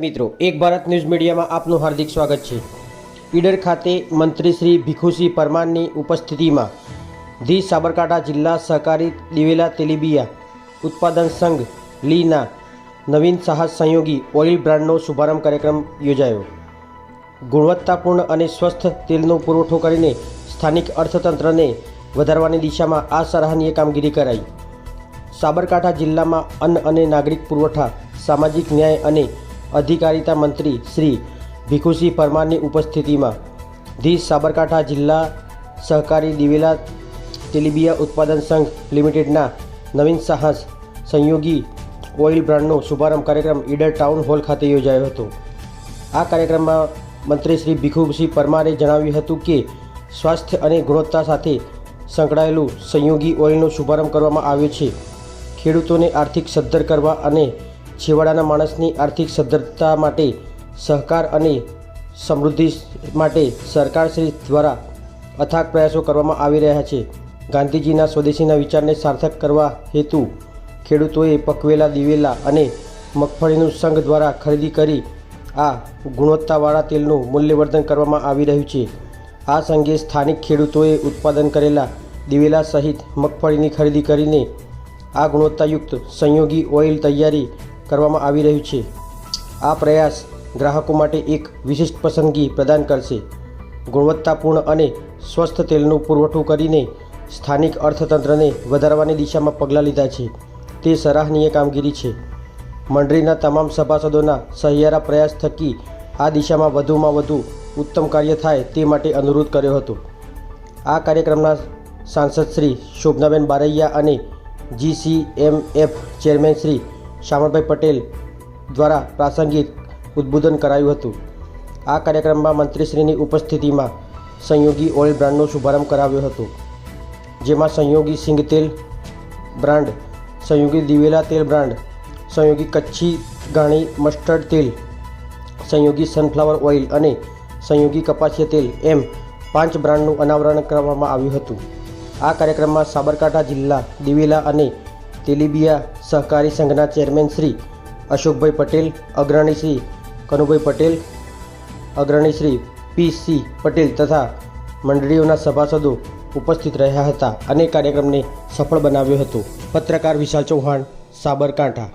મિત્રો, એક ભારત ન્યૂઝ મીડિયામાં આપનું હાર્દિક સ્વાગત છે. ઈડર ખાતે મંત્રી શ્રી ભીખુસિંહ પરમારની ઉપસ્થિતિમાં ધી સાબરકાંઠા જિલ્લા સહકારી દિવેલા તેલીબિયા ઉત્પાદન સંઘ લીના નવીન સાહસ સંયોગી ઓઇલ બ્રાન્ડનો શુભારંભ કાર્યક્રમ યોજાયો. ગુણવત્તાપૂર્ણ અને સ્વસ્થ તેલનો પુરવઠો કરીને સ્થાનિક અર્થતંત્રને વધારવાની દિશામાં આ સરાહનીય કામગીરી કરાઈ. સાબરકાંઠા જિલ્લામાં અન્ન અને નાગરિક પુરવઠા, સામાજિક ન્યાય અને અધિકારિતા મંત્રી શ્રી ભીખુસિંહ પરમારની ઉપસ્થિતિમાં ધી સાબરકાંઠા જિલ્લા સહકારી દિવેલા તેલીબિયા ઉત્પાદન સંઘ લિમિટેડના નવીન સાહસ સંયોગી ઓઇલ બ્રાન્ડનો શુભારંભ કાર્યક્રમ ઈડર ટાઉન હોલ ખાતે યોજાયો હતો. આ કાર્યક્રમમાં મંત્રી શ્રી ભીખુસિંહ પરમારે જણાવ્યું હતું કે, સ્વાસ્થ્ય અને ગુણવત્તા સાથે સંકળાયેલું સંયોગી ઓઇલનો શુભારંભ કરવામાં આવ્યો છે. ખેડૂતોને આર્થિક સદ્ધર કરવા અને છેવાડાના માણસની આર્થિક સદ્ધરતા માટે સહકાર અને સમૃદ્ધિ માટે સરકારશ્રી દ્વારા અથાગ પ્રયાસો કરવામાં આવી રહ્યા છે. ગાંધીજીના સ્વદેશીના વિચારને સાર્થક કરવા હેતુ ખેડૂતોએ પકવેલા દિવેલા અને મગફળીનું સંઘ દ્વારા ખરીદી કરી આ ગુણવત્તાવાળા તેલનું મૂલ્યવર્ધન કરવામાં આવી રહ્યું છે. આ સંઘે સ્થાનિક ખેડૂતોએ ઉત્પાદન કરેલા દિવેલા સહિત મગફળીની ખરીદી કરીને આ ગુણવત્તાયુક્ત સંયોગી ઓઇલ તૈયારી કરવામાં આવી રહ્યું છે. આ પ્રયાસ ગ્રાહકો માટે એક વિશિષ્ટ પસંદગી પ્રદાન કરશે. ગુણવત્તાપૂર્ણ અને સ્વસ્થ તેલનું પુરવઠું કરીને સ્થાનિક અર્થતંત્રને વધારવાની દિશામાં પગલાં લીધા છે. તે સરાહનીય કામગીરી છે. મંડળીના તમામ સભાસદોના સહિયારા પ્રયાસ થકી આ દિશામાં વધુમાં વધુ ઉત્તમ કાર્ય થાય તે માટે અનુરોધ કર્યો હતો. આ કાર્યક્રમના સાંસદ શ્રી શોભનાબેન બારૈયા અને જીસીએમએફ ચેરમેન શ્રી શ્યામળભાઈ પટેલ દ્વારા પ્રાસંગિક ઉદ્બોધન કરાયું હતું. આ કાર્યક્રમમાં મંત્રીશ્રીની ઉપસ્થિતિમાં સંયોગી ઓઇલ બ્રાન્ડનો શુભારંભ કરાવ્યો હતો, જેમાં સંયોગી સિંગ તેલ બ્રાન્ડ, સંયોગી દિવેલા તેલ બ્રાન્ડ, સંયોગી કચ્છી ઘાણી મસ્ટર્ડ તેલ, સંયોગી સનફ્લાવર ઓઇલ અને સંયોગી કપાસિયા તેલ એમ પાંચ બ્રાન્ડનું અનાવરણ કરવામાં આવ્યું હતું. આ કાર્યક્રમમાં સાબરકાંઠા જિલ્લા દિવેલા અને તેલીબિયા સહકારી સંઘના ચેરમેન શ્રી અશોકભાઈ પટેલ, અગ્રણી શ્રી કનુભાઈ પટેલ, અગ્રણી શ્રી પી સી પટેલ તથા મંડળીઓના સભાસદો ઉપસ્થિત રહ્યા હતા અને કાર્યક્રમને સફળ બનાવ્યો હતો. પત્રકાર વિશાલ ચૌહાણ, સાબરકાંઠા.